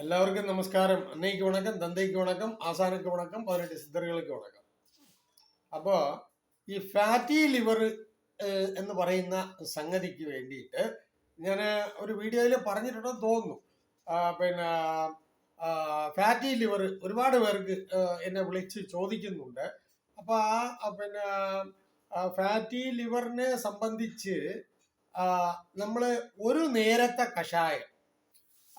எல்லாருக்கும் நமஸ்காரம் அன்னைக்கு வணக்கம் தந்தைக்கு வணக்கம் ஆசானுக்கு வணக்கம் பதினெட்டு சித்தர்களுக்கு വണക്കം അപ്പോൾ ഈ ഫാറ്റി ലിവർ എന്ന് പറയുന്ന സംഗതിക്ക് വേണ്ടിയിട്ട് ഞാൻ ഒരു വീഡിയോയിൽ പറഞ്ഞിട്ടുണ്ടെന്ന് തോന്നുന്നു ആ, പിന്നെ ഫാറ്റി ലിവർ ഒരുപാട് പേർക്ക് ആ, എന്നെ വിളിച്ച് ചോദിക്കുന്നുണ്ട് അപ്പോൾ ആ ആ, പിന്നെ ഫാറ്റി ലിവറിനെ സംബന്ധിച്ച് നമ്മൾ ഒരു നേരത്തെ കഷായം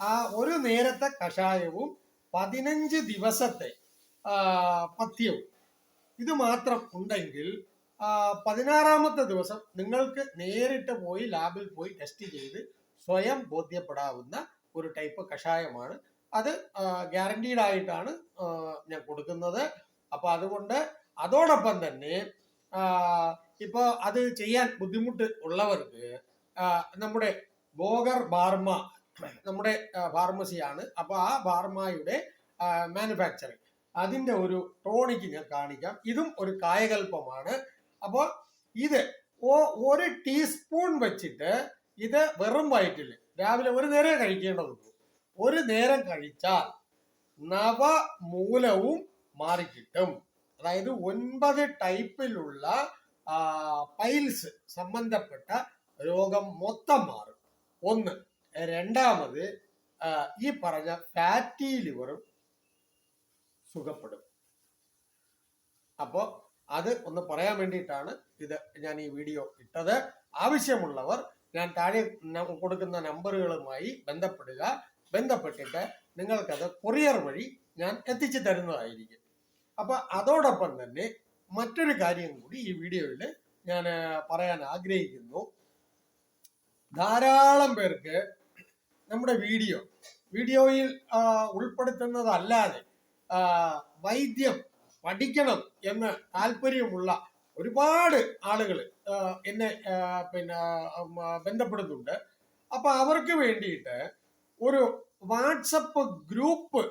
ആ ഒരു നേരത്തെ കഷായവും പതിനഞ്ച് ദിവസത്തെ പഥ്യവും ഇത് മാത്രം ഉണ്ടെങ്കിൽ പതിനാറാമത്തെ ദിവസം നിങ്ങൾക്ക് നേരിട്ട് പോയി ലാബിൽ പോയി ടെസ്റ്റ് ചെയ്ത് സ്വയം ബോധ്യപ്പെടാവുന്ന ഒരു ടൈപ്പ് കഷായമാണ്. അത് ഗ്യാരണ്ടീഡ് ആയിട്ടാണ് ഞാൻ കൊടുക്കുന്നത്. അപ്പൊ അതുകൊണ്ട് അതോടൊപ്പം തന്നെ ഇപ്പോൾ ഇപ്പൊ അത് ചെയ്യാൻ ബുദ്ധിമുട്ട് ഉള്ളവർക്ക് നമ്മുടെ ബോഗർ ബാർമ നമ്മുടെ ഫാർമസിയാണ്. അപ്പൊ ആ ഫാർമയുടെ മാനുഫാക്ചറിങ്. അതിന്റെ ഒരു ടോണിക്ക് ഞാൻ കാണിക്കാം. ഇതും ഒരു കായകൽപ്പമാണ്. അപ്പോൾ ഇത് ഒരു ടീസ്പൂൺ വെച്ചിട്ട് ഇത് വെറും വയറ്റിൽ രാവിലെ ഒരു നേരം കഴിക്കേണ്ടതുള്ളൂ. ഒരു നേരം കഴിച്ചാൽ നവമൂലവും മാറിക്കിട്ടും. അതായത് ഒൻപത് ടൈപ്പിലുള്ള പൈൽസ് സംബന്ധപ്പെട്ട രോഗം മൊത്തം മാറും. ഒന്ന് രണ്ടാമത് ഈ പറഞ്ഞ ഫാറ്റി ലിവറും സുഖപ്പെടും. അപ്പോൾ അത് ഒന്ന് പറയാൻ വേണ്ടിയിട്ടാണ് ഇത് ഞാൻ ഈ വീഡിയോ ഇട്ടത്. ആവശ്യമുള്ളവർ ഞാൻ താഴെ കൊടുക്കുന്ന നമ്പറുകളുമായി ബന്ധപ്പെടുക. ബന്ധപ്പെട്ടിട്ട് നിങ്ങൾക്കത് കൊറിയർ വഴി ഞാൻ എത്തിച്ചു തരുന്നതായിരിക്കും. അപ്പൊ അതോടൊപ്പം തന്നെ മറ്റൊരു കാര്യം കൂടി ഈ വീഡിയോയിൽ ഞാൻ പറയാൻ ആഗ്രഹിക്കുന്നു. ധാരാളം പേർക്ക് നമ്മുടെ വീഡിയോ. വീഡിയോയിൽ ഉൾപ്പെടുത്തുന്നതല്ലാതെ വൈദ്യം പഠിക്കണം എന്ന് താല്പര്യമുള്ള ഒരുപാട് ആളുകൾ എന്നെ പിന്നെ ബന്ധപ്പെടുന്നുണ്ട്. അപ്പൊ അവർക്ക് വേണ്ടിയിട്ട് ഒരു വാട്സപ്പ് ഗ്രൂപ്പ്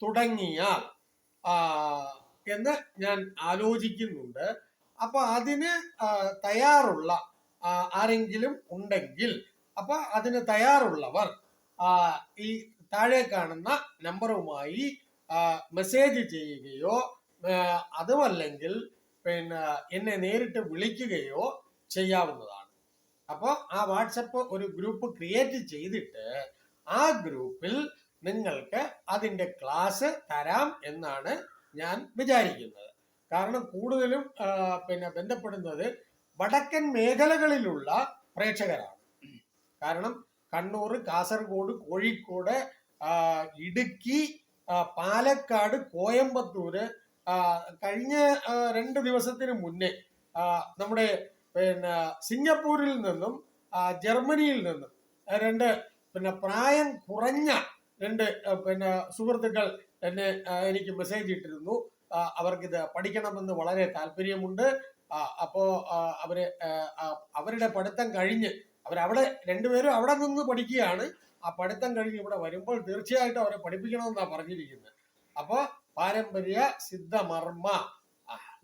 തുടങ്ങിയാൽ എന്ന് ഞാൻ ആലോചിക്കുന്നുണ്ട്. അപ്പൊ അതിന് തയ്യാറുള്ള ആരെങ്കിലും ഉണ്ടെങ്കിൽ അപ്പൊ അതിന് തയ്യാറുള്ളവർ ഈ താഴെ കാണുന്ന നമ്പറുമായി മെസ്സേജ് ചെയ്യുകയോ അതുമല്ലെങ്കിൽ പിന്നെ എന്നെ നേരിട്ട് വിളിക്കുകയോ ചെയ്യാവുന്നതാണ്. അപ്പോൾ ആ വാട്സപ്പ് ഒരു ഗ്രൂപ്പ് ക്രിയേറ്റ് ചെയ്തിട്ട് ആ ഗ്രൂപ്പിൽ നിങ്ങൾക്ക് അതിന്റെ ക്ലാസ് തരാം എന്നാണ് ഞാൻ വിചാരിക്കുന്നത്. കാരണം കൂടുതലും പിന്നെ ബന്ധപ്പെടുന്നത് വടക്കൻ മേഖലകളിലുള്ള പ്രേക്ഷകരാണ്. കാരണം കണ്ണൂർ കാസർഗോഡ് കോഴിക്കോട് ഇടുക്കി പാലക്കാട് കോയമ്പത്തൂര് കഴിഞ്ഞ രണ്ട് ദിവസത്തിന് മുന്നേ നമ്മുടെ പിന്നെ സിംഗപ്പൂരിൽ നിന്നും ജർമ്മനിയിൽ നിന്നും രണ്ട് പിന്നെ പ്രായം കുറഞ്ഞ രണ്ട് പിന്നെ സുഹൃത്തുക്കൾ എന്നെ എനിക്ക് മെസ്സേജ് ഇട്ടിരുന്നു. അവർക്കിത് പഠിക്കണമെന്ന് വളരെ താല്പര്യമുണ്ട്. അപ്പോൾ അപ്പോ അവർ അവരുടെ പഠിത്തം കഴിഞ്ഞ് അവരവിടെ രണ്ടുപേരും അവിടെ നിന്ന് പഠിക്കുകയാണ്. ആ പഠിത്തം കഴിഞ്ഞ് ഇവിടെ വരുമ്പോൾ തീർച്ചയായിട്ടും അവരെ പഠിപ്പിക്കണമെന്നാണ് പറഞ്ഞിരിക്കുന്നത്. അപ്പോൾ പാരമ്പര്യ സിദ്ധമർമ്മ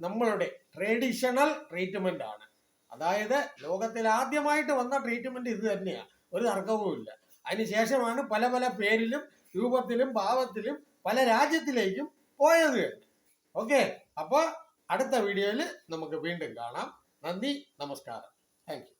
നമ്മളുടെ ട്രഡീഷണൽ ട്രീറ്റ്മെന്റ് ആണ്. അതായത് ലോകത്തിൽ ആദ്യമായിട്ട് വന്ന ട്രീറ്റ്മെന്റ് ഇത് തന്നെയാണ് ഒരു തർക്കവുമില്ല അതിനുശേഷമാണ് പല പല പേരിലും രൂപത്തിലും ഭാവത്തിലും പല രാജ്യത്തിലേക്കും പോയത്. ഓക്കെ? അപ്പോൾ അടുത്ത വീഡിയോയിൽ നമുക്ക് വീണ്ടും കാണാം. നന്ദി നമസ്കാരം. താങ്ക്